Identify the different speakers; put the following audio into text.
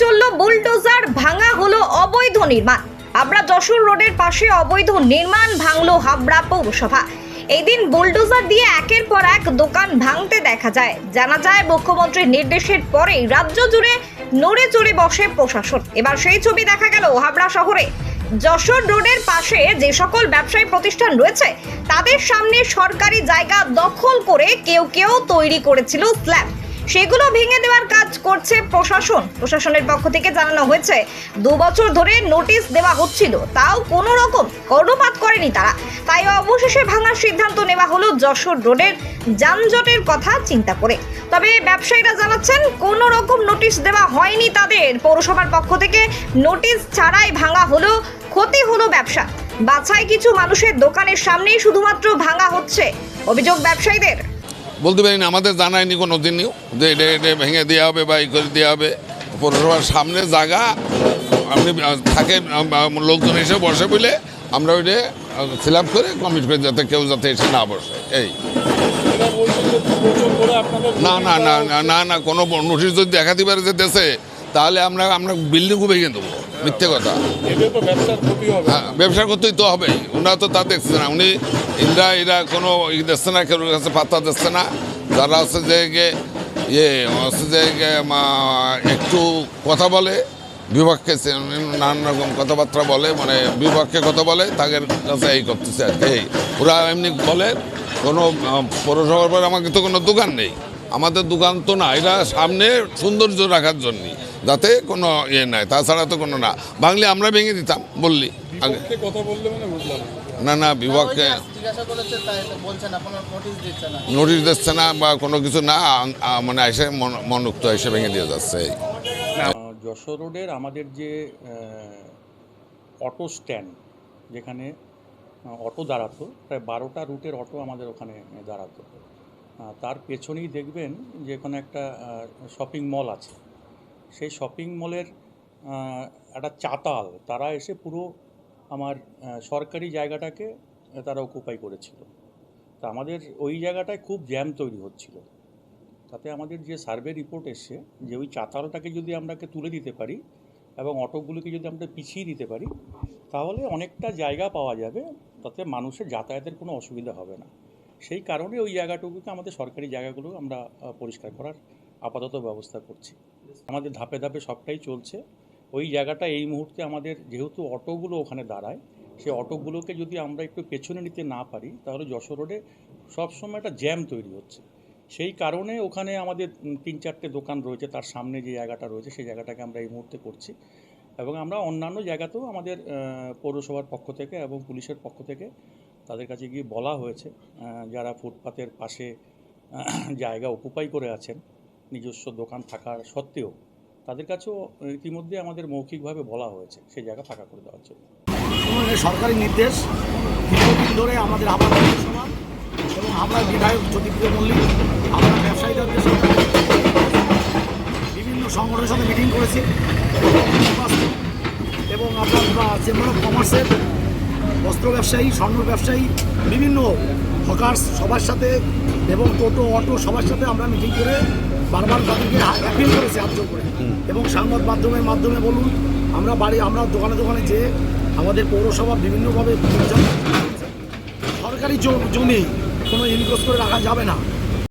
Speaker 1: চলল বুলডোজার, ভাঙা হলো অবৈধ নির্মাণ। হাবড়া যশোর রোডের পাশে অবৈধ নির্মাণ ভাঙলো হাবড়া পৌরসভা। এদিন বুলডোজার দিয়ে একের পর এক দোকান ভাঙতে দেখা যায়। জানা যায়, মুখ্যমন্ত্রীর নির্দেশের পরেই রাজ্য জুড়ে নড়ে চড়ে বসে প্রশাসন। এবার সেই ছবি দেখা গেল হাবড়া শহরে। যশোর রোডের পাশে যে সকল ব্যবসায়ী প্রতিষ্ঠান রয়েছে, তাদের সামনে সরকারি জায়গা দখল করে কেউ কেউ তৈরি করেছিল স্ল্যাব। সেগুলো ভেঙে দেওয়ার কাজ করছে প্রশাসন। প্রশাসনের পক্ষ থেকে জানানো হয়েছে, দু বছর ধরে নোটিশ দেওয়া হচ্ছিল, তাও কোনো রকম কর্ণপাত করেনি তারা। তাই অবশেষে ভাঙার সিদ্ধান্ত নেওয়া হলো যশোর রোডের যানজটের কথা চিন্তা করে। তবে ব্যবসায়ীরা জানাচ্ছেন, কোনো রকম নোটিশ দেওয়া হয়নি তাদের। পৌরসভার পক্ষ থেকে নোটিশ ছাড়াই ভাঙা হলো, ক্ষতি হলো ব্যবসা। বাছাই কিছু মানুষের দোকানের সামনেই শুধুমাত্র ভাঙা হচ্ছে। অভিযোগ ব্যবসায়ীদের।
Speaker 2: বলতে পারি না আমাদের জানায়নি কোনো দিনও যে এটা এটা ভেঙে দেওয়া হবে বা ই করে দেওয়া হবে। পৌরসভার সামনে জায়গা আপনি থাকেন লোকজন এসে বসে বলে আমরা ওইটা ফিল করে কমিট করে যাতে কেউ যাতে এসে না বসে এই। না না না না না না কোনো নোটিশ যদি দেখাতে পারে যে দেশে তাহলে আমরা আমরা বিল্ডিংও ভেঙে দেবো মিথ্যে কথা। হ্যাঁ ব্যবসা করতেই তো হবে ওনারা তো তা দেখছে না উনি ইন্দ্রা এরা কোনো ই দিচ্ছে না কেউ কাছে পাত্তা দিচ্ছে না। যারা হচ্ছে যে ইয়ে হচ্ছে যে একটু কথা বলে, বিপক্ষে নানান রকম কথাবার্তা বলে মানে বিপক্ষে কথা বলে, তাদের কাছে এই করতেছে আর কি। ওরা এমনি বলে, কোনো, পৌরসভার পর আমাকে তো কোনো দোকান নেই। আমাদের দোকান তো না এটা সামনে সৌন্দর্য রাখার জন্য যাতে কোনো ইয়ে নাই তাছাড়া তো কোনো না। বাংলি আমরা ভেঙে দিতাম বললি। আগে
Speaker 3: কথা বললে মানে বুঝলাম
Speaker 2: না। না বিভাগকে
Speaker 4: তাই বলছে না কোনো নোটিশ দিচ্ছে না।
Speaker 2: নোটিশ দিচ্ছে না বা কোনো কিছু না মানে এসে মন- মনোক্ত এসে ভেঙে দিয়ে যাচ্ছে।
Speaker 5: যশোর রোডের আমাদের যে অটো স্ট্যান্ড যেখানে অটো দাঁড়াতো প্রায় বারোটা রুটের অটো আমাদের ওখানে দাঁড়াতো। তার পেছনেই দেখবেন যে ওখানে একটা শপিং মল আছে। সেই শপিং মলের একটা চাতাল, তারা এসে পুরো আমার সরকারি জায়গাটাকে তারা অকুপাই করেছিল। তা আমাদের ওই জায়গাটায় খুব জ্যাম তৈরি হচ্ছিল। তাতে আমাদের যে সার্ভে রিপোর্ট এসছে, যে ওই চাতালটাকে যদি আমরাকে তুলে দিতে পারি এবং অটোগুলোকে যদি আমরা পিছিয়ে দিতে পারি, তাহলে অনেকটা জায়গা পাওয়া যাবে, তাতে মানুষের যাতায়াতের কোনো অসুবিধা হবে না। সেই কারণে ওই জায়গাটুকুকে আমাদের সরকারি জায়গাগুলো আমরা পরিষ্কার করার আপাতত ব্যবস্থা করছি। আমাদের ধাপে ধাপে সবটাই চলছে। ওই জায়গাটা এই মুহূর্তে আমাদের যেহেতু অটোগুলো ওখানে দাঁড়ায়, সেই অটোগুলোকে যদি আমরা একটু পেছনে নিতে না পারি, তাহলে যশোর রোডে সবসময় একটা জ্যাম তৈরি হচ্ছে। সেই কারণে ওখানে আমাদের তিন চারটে দোকান রয়েছে, তার সামনে যে জায়গাটা রয়েছে, সেই জায়গাটাকে আমরা এই মুহূর্তে করছি। এবং আমরা অন্যান্য জায়গাতেও আমাদের পৌরসভার পক্ষ থেকে এবং পুলিশের পক্ষ থেকে তাদের কাছে গিয়ে বলা হয়েছে যারা ফুটপাতের পাশে জায়গা অকুপাই করে আছেন নিজস্ব দোকান থাকার সত্ত্বেও তাদের কাছেও ইতিমধ্যে আমাদের মৌখিকভাবে বলা হয়েছে, সেই জায়গা ফাঁকা করে দেওয়ার জন্য।
Speaker 6: সরকারি নির্দেশ, দীর্ঘদিন ধরে আমাদের পৌরসভা এবং আমরা বিধায়ক জ্যোতিপ্রিয় মল্লিক, আমরা ব্যবসায়ীদের বিভিন্ন সংগঠনের সাথে মিটিং করেছি, এবং আপনার চেম্বার অফ কমার্সের বস্ত্র ব্যবসায়ী, স্বর্ণ ব্যবসায়ী, বিভিন্ন হকার্স সবার সাথে এবং টোটো অটো সবার সাথে আমরা মিটিং করে বারবার তাদেরকে অ্যাপিল করেছি আজ করে। এবং সংবাদ মাধ্যমের মাধ্যমে বলুন আমরা বাড়ি আমরা দোকানে দোকানে যে আমাদের পৌরসভা বিভিন্নভাবে সরকারি জমি কোনো ইনকোস করে রাখা যাবে না।